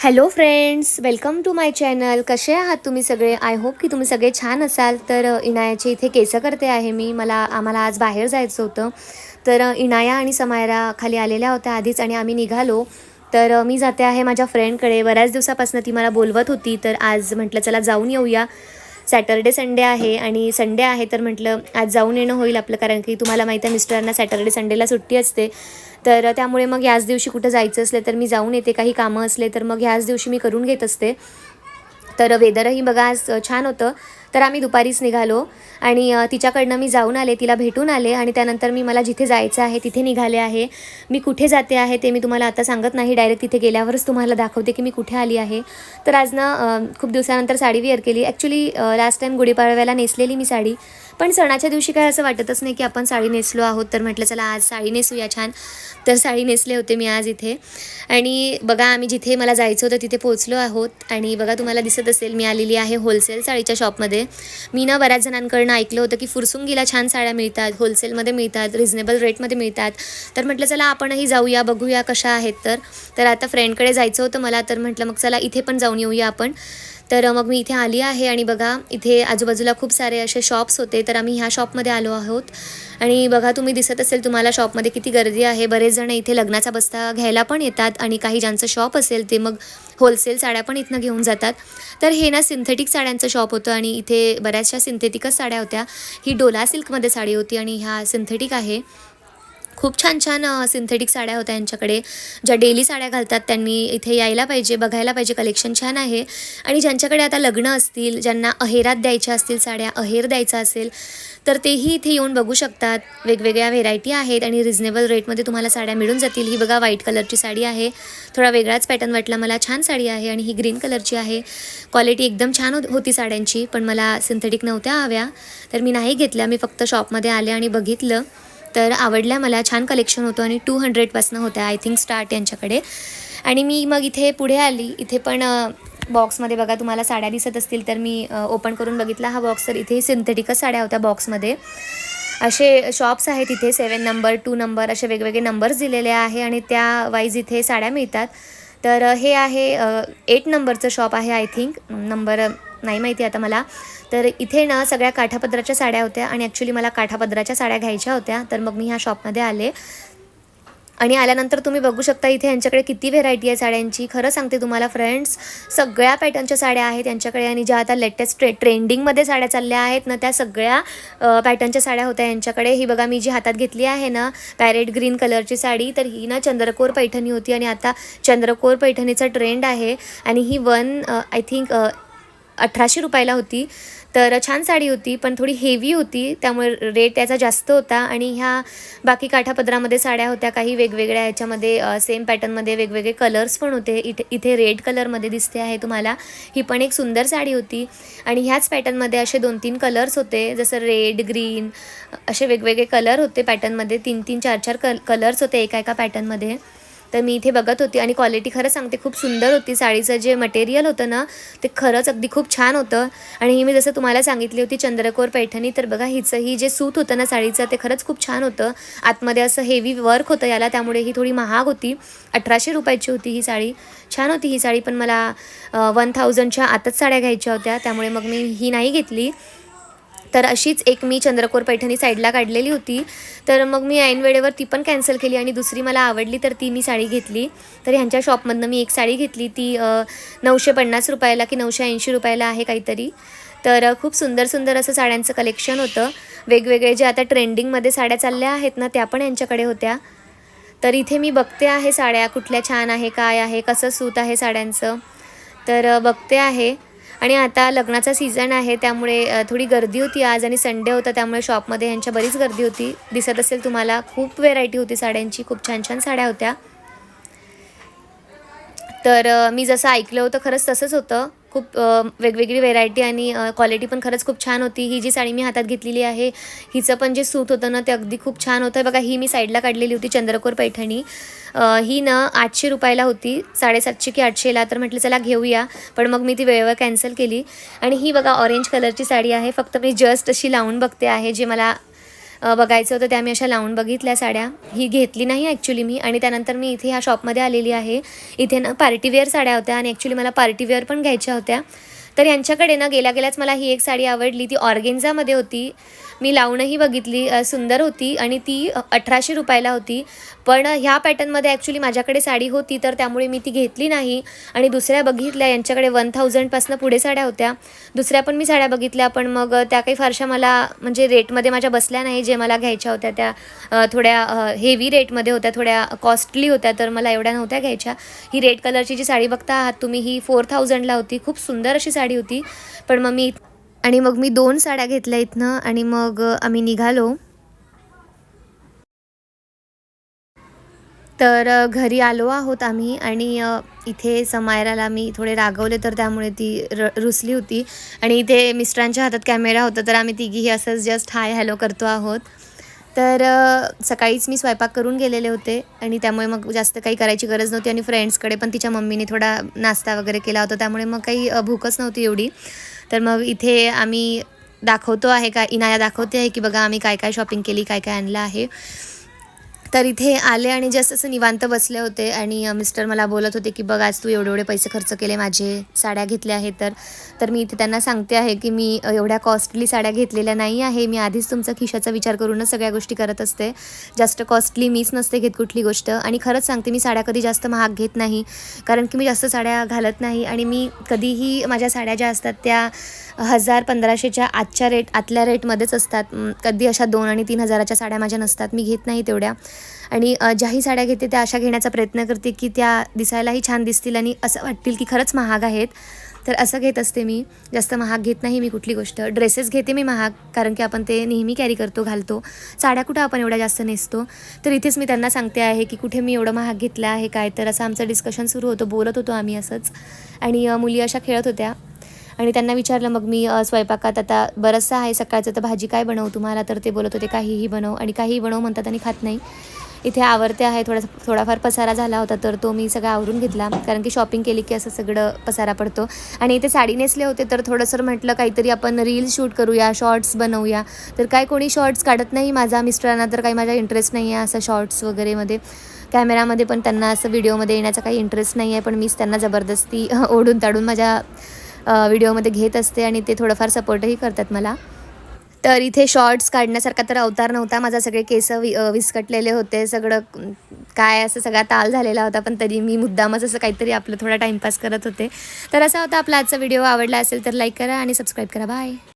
Hello friends welcome to my channel कसे आहात तुम्ही सगळे? आय होप की तुम्ही सगळे छान असाल. तर इनायाचे इथे केसं करते आहे मी. मला आम्हाला आज बाहेर जायचं होतं. तर इनाया आणि समायरा खाली आलेल्या होत्या आधीच आणि आम्ही निघालो. तर मी जाते आहे माझ्या फ्रेंडकडे बऱ्याच दिवसापासून ती मला बोलवत होती. तर आज म्हटलं चला जाऊन येऊया. सॅटर्डे संडे आहे आणि संडे आहे तर म्हटलं आज जाऊन येणं होईल आपलं कारण की तुम्हाला माहीत आहे मिस्टरांना सॅटर्डे संडेला सुट्टी असते. तर त्यामुळे मग याच दिवशी कुठं जायचं असले तर मी जाऊन येते काही कामं असले तर मग ह्याच दिवशी मी करून घेत असते. तर वेदरही बघा आज छान होतं. तर आम्ही दुपारीच निघालो आणि तिच्याकडनं मी जाऊन आले तिला भेटून आले आणि त्यानंतर मी मला जिथे जायचं आहे तिथे निघाले आहे. मी कुठे जाते आहे ते मी तुम्हाला आता सांगत नाही. डायरेक्ट तिथे गेल्यावरच तुम्हाला दाखवते की मी कुठे आली आहे. तर आज ना खूप दिवसानंतर साडी वेअर केली. ॲक्च्युली लास्ट टाईम गुढीपाडव्याला नेसलेली मी साडी. पण सणाच्या दिवशी काय असं वाटतच नाही की आपण साडी नेसलो आहोत. तर म्हटलं चला आज साडी नेसूया छान. तर साडी नेसले होते मी आज इथे. आणि बघा आम्ही जिथे मला जायचं होतं तिथे पोहोचलो आहोत. आणि बघा तुम्हाला दिसत असेल मी आलेली आहे होलसेल साडीच्या शॉपमध्ये मी ना बऱ्याच जणांकडनं ऐकलं होतं की फुरसुंगीला छान साड्या मिळतात होलसेलमध्ये मिळतात रिझनेबल रेटमध्ये मिळतात. तर म्हटलं चला आपणही जाऊया बघूया कशा आहेत तर. तर आता फ्रेंडकडे जायचं होतं मला तर म्हटलं मग चला इथे पण जाऊन येऊया आपण. तर मग मी इथे आली आहे आणि बघा इथे आजूबाजूला खूप सारे असे शॉप्स होते. तर आम्ही ह्या शॉपमध्ये आलो आहोत. आणि बघा तुम्ही दिसत असेल तुम्हाला शॉपमध्ये किती गर्दी आहे. बरेच जण इथे लग्नाचा बस्ता घ्यायला पण येतात आणि काही ज्यांचं शॉप असेल ते मग होलसेल साड्या पण इथनं घेऊन जातात. तर हे ना सिंथेटिक साड्यांचं शॉप होतं आणि इथे बऱ्याचशा सिंथेटिकच साड्या होत्या. ही डोला सिल्कमध्ये साडी होती आणि ह्या सिंथेटिक आहे. खूप छान छान सिंथेटिक साड्या होत्या यांच्याकडे. ज्या डेली साड्या घालतात त्यांनी इथे यायला पाहिजे बघायला पाहिजे. कलेक्शन छान आहे. आणि ज्यांच्याकडे आता लग्न असतील ज्यांना अहेरात द्यायच्या असतील साड्या अहेर द्यायचा असेल तर तेही इथे येऊन बघू शकतात. वेगवेगळ्या व्हेरायटी आहेत आणि रिझनेबल रेटमध्ये तुम्हाला साड्या मिळून जातील. ही बघा व्हाईट कलरची साडी आहे. थोडा वेगळाच पॅटर्न वाटला. मला छान साडी आहे आणि ही ग्रीन कलरची आहे. क्वालिटी एकदम छान होती साड्यांची पण मला सिंथेटिक नव्हत्या हव्या. तर मी नाही घेतल्या. मी फक्त शॉपमध्ये आले आणि बघितलं. तर आवडल्या मला छान कलेक्शन होतं आणि टू हंड्रेडपासनं होत्या आय थिंक स्टार्ट यांच्याकडे. आणि मी मग इथे पुढे आली. इथे पण बॉक्समध्ये बघा तुम्हाला साड्या दिसत असतील तर मी ओपन करून बघितला हा बॉक्स तर इथे सिंथेटिकच साड्या होत्या बॉक्समध्ये असे शॉप्स आहेत इथे सेवन नंबर टू नंबर असे वेगवेगळे नंबर्स दिलेले आहे आणि त्या वाईज इथे साड्या मिळतात. तर हे आहे एट नंबरचं शॉप आहे आय थिंक नंबर नाही माहिती आता मला. तर इथे ना सगळ्या काठापदराच्या साड्या होत्या आणि ॲक्च्युली मला काठापदराच्या साड्या घ्यायच्या होत्या. तर मग मी ह्या शॉपमध्ये आले. आणि आल्यानंतर तुम्ही बघू शकता इथे यांच्याकडे किती व्हेरायटी आहे साड्यांची. खरं सांगते तुम्हाला फ्रेंड्स सगळ्या पॅटर्नच्या साड्या आहेत यांच्याकडे आणि ज्या आता लेटेस्ट ट्रे ट्रेंडिंगमध्ये साड्या चालल्या आहेत ना त्या सगळ्या पॅटर्नच्या साड्या होत्या यांच्याकडे. ही बघा मी जी हातात घेतली आहे ना पॅरेट ग्रीन कलरची साडी तर ही ना चंद्रकोर पैठणी होती आणि आता चंद्रकोर पैठणीचा ट्रेंड आहे. आणि ही वन आय थिंक अठराशे रुपयाला होती. तर छान साडी होती पण थोडी हेवी होती. त्यामुळे रेट त्याचा जास्त होता. आणि ह्या बाकी काठापदरामध्ये साड्या होत्या काही वेगवेगळ्या ह्याच्यामध्ये सेम पॅटर्नमध्ये वेगवेगळे कलर्स पण होते. इथे इथे रेड कलरमध्ये दिसते आहे तुम्हाला. ही पण एक सुंदर साडी होती. आणि ह्याच पॅटर्नमध्ये असे दोन तीन कलर्स होते. जसं रेड ग्रीन असे वेगवेगळे कलर होते पॅटर्नमध्ये तीन तीन चार चार कल कलर्स होते एका एका पॅटर्नमध्ये तर मी इथे बघत होती आणि क्वालिटी खरं सांगते खूप सुंदर होती. साडीचं जे मटेरियल होतं ना ते खरंच अगदी खूप छान होतं. आणि ही मी जसं तुम्हाला सांगितली होती चंद्रकोर पैठणी तर बघा हिचं ही जे सूत होतं ना साडीचं ते खरंच खूप छान होतं. आतमध्ये असं हेवी वर्क होतं याला त्यामुळे ही थोडी महाग होती. अठराशे रुपयाची होती ही साडी. छान होती ही साडी पण मला वन थाउजंडच्या आतच साड्या घ्यायच्या होत्या त्यामुळे मग मी ही नाही घेतली. तर अशीच एक मी चंद्रकोर पैठणी साईडला काढलेली होती. तर मग मी ऐन वेळेवर ती पण कॅन्सल केली आणि दुसरी मला आवडली तर ती मी साडी घेतली. तर ह्यांच्या शॉपमधनं मी एक साडी घेतली. ती नऊशे पन्नास रुपयाला की नऊशे ऐंशी रुपयाला आहे काहीतरी. तर खूप सुंदर सुंदर असं साड्यांचं कलेक्शन होतं. वेगवेगळे जे आता ट्रेंडिंगमध्ये साड्या चालल्या आहेत ना त्या पण यांच्याकडे होत्या. तर इथे मी बघते आहे साड्या कुठल्या छान आहे काय आहे कसं सूत आहे साड्यांचं. तर बघते आहे. आणि आता लग्नाचा सीझन आहे त्यामुळे थोडी गर्दी होती आज आणि संडे होता त्यामुळे शॉपमध्ये यांच्या बरीच गर्दी होती. दिसत असेल तुम्हाला खूप व्हेरायटी होती साड्यांची खूप छान छान साड्या होत्या. तर मी जसं ऐकलं होतं खरंच तसंच होतं. खूप वेगवेगळी व्हेरायटी आणि क्वालिटी पण खरंच खूप छान होती. ही जी साडी मी हातात घेतलेली आहे हिचं पण जे सूत होतं ना ते अगदी खूप छान होतं. बघा ही मी साईडला काढलेली होती चंद्रकोर पैठणी. ही ना आठशे रुपयाला होती साडेसातशे की आठशेला तर म्हटलं चला घेऊया. पण मग मी ती वेळेवर कॅन्सल केली. आणि ही बघा ऑरेंज कलरची साडी आहे. फक्त मी जस्ट अशी लावून बघते आहे जे मला बघायचं होतं त्या मी अशा लावून बघितल्या साड्या. ही घेतली नाही ॲक्च्युली मी आणि त्यानंतर मी इथे ह्या शॉपमध्ये आलेली आहे. इथे ना पार्टीवेअर साड्या होत्या आणि ॲक्च्युली मला पार्टीवेअर पण घ्यायच्या होत्या. तर यांच्याकडे ना गेल्या गेल्याच मला ही एक साडी आवडली. ती ऑर्गेन्झामध्ये होती. मी लावणंही बघितली सुंदर होती आणि ती अठराशे रुपयाला होती. पण ह्या पॅटर्नमध्ये ॲक्च्युली माझ्याकडे साडी होती तर त्यामुळे मी ती घेतली नाही आणि दुसऱ्या बघितल्या. यांच्याकडे वन थाउजंडपासनं पुढे साड्या होत्या. दुसऱ्या पण मी साड्या बघितल्या पण मग त्या काही फारशा मला म्हणजे रेटमध्ये माझ्या बसल्या नाही. जे मला घ्यायच्या होत्या त्या थोड्या हेवी रेटमध्ये होत्या थोड्या कॉस्टली होत्या तर मला एवढ्या नव्हत्या घ्यायच्या. ही रेड कलरची जी साडी बघता आहात तुम्ही ही फोर थाउजंडला होती. खूप सुंदर अशी साडी होती. पण मग मी आणि मग मी दोन साड्या घेतल्या इथनं आणि मग आम्ही निघालो. तर घरी आलो आहोत आम्ही आणि इथे समायराला मी थोडे रागवले तर त्यामुळे ती र रुसली होती. आणि इथे मिस्टरांच्या हातात कॅमेरा होता तर आम्ही तिघीही असंच जस्ट हाय हॅलो करतो आहोत. तर सकाळीच मी स्वयंपाक करून गेलेले होते आणि त्यामुळे मग जास्त काही करायची गरज नव्हती आणि फ्रेंड्सकडे पण तिच्या मम्मीने थोडा नाश्ता वगैरे केला होता. त्यामुळे मग काही भूकच नव्हती एवढी. तर मग इथे आम्ही दाखवतो आहे का इनाया दाखवते आहे की बघा आम्ही काय काय शॉपिंग केली काय काय आणलं आहे. तर इथे आले आणि जस्ट असं निवांत बसले होते. आणि मिस्टर मला बोलत होते की बघ आज तू एवढे एवढे पैसे खर्च केले माझे साड्या घेतल्या आहेत तर तर मी इथे त्यांना सांगते आहे की मी एवढ्या कॉस्टली साड्या घेतलेल्या नाही आहे. मी आधीच तुमचा खिशाचा विचार करूनच सगळ्या गोष्टी करत असते. जास्त कॉस्टली मीच नसते घेत कुठली गोष्ट. आणि खरंच सांगते मी साड्या कधी जास्त महाग घेत नाही. कारण की मी जास्त साड्या घालत नाही. आणि मी कधीही माझ्या साड्या ज्या असतात त्या हजार पंधराशेच्या आजच्या रेट आतल्या रेटमध्येच असतात. कधी अशा दोन आणि तीन हजाराच्या साड्या माझ्या नसतात. मी घेत नाही तेवढ्या. आणि ज्याही साड्या घेते त्या अशा घेण्याचा प्रयत्न करते की त्या दिसायलाही छान दिसतील आणि असं वाटतील की खरंच महाग आहेत. तर असं घेत असते मी. जास्त महाग घेत नाही मी कुठली गोष्ट. ड्रेसेस घेते मी महाग कारण की आपण ते नेहमी कॅरी करतो घालतो. साड्या कुठं आपण एवढ्या जास्त नेसतो? तर इथेच मी त्यांना सांगते आहे की कुठे मी एवढं महाग घेतलं आहे काय? तर असं आमचं डिस्कशन सुरू होतं बोलत होतो आम्ही असंच. आणि मुली अशा खेळत होत्या. आणि त्यांना विचारलं मग मी स्वयंपाकात आता बरंचसं आहे सकाळचं तर भाजी काय बनवू तुम्हाला? तर ते बोलत होते काहीही बनव. आणि काहीही बनव म्हणतात आणि खात नाही. इथे आवरते आहे थोडा थोडाफार पसारा झाला होता तर तो मी सगळा आवरून घेतला. कारण की शॉपिंग केली की असं सगळं पसारा पडतो. आणि इथे साडी नेसले होते तर थोडंसं म्हटलं काहीतरी आपण रील शूट करूया शॉर्ट्स बनवूया. तर काय कोणी शॉर्ट्स काढत नाही माझा मिस्टरांना तर काही माझा इंटरेस्ट नाही आहे असं शॉर्ट्स वगैरेमध्ये कॅमेरामध्ये पण त्यांना असं व्हिडिओमध्ये येण्याचा काही इंटरेस्ट नाही आहे पण मीच त्यांना जबरदस्ती ओढून ताडून माझ्या व्हिडिओमध्ये घेत असते आणि ते थोडंफार सपोर्टही करतात मला. तर इथे शॉर्ट्स काढण्यासारखा तर अवतार नव्हता. माझा सगळे केस वि विस्कटलेले होते. सगळं काय असं सगळा ताल झालेला होता. पण तरी मी मुद्दामच असं काहीतरी आपलं थोडा टाईमपास करत होते. तर असा होता आपला आजचा व्हिडिओ आवडला असेल तर लाईक करा आणि सबस्क्राईब करा. बाय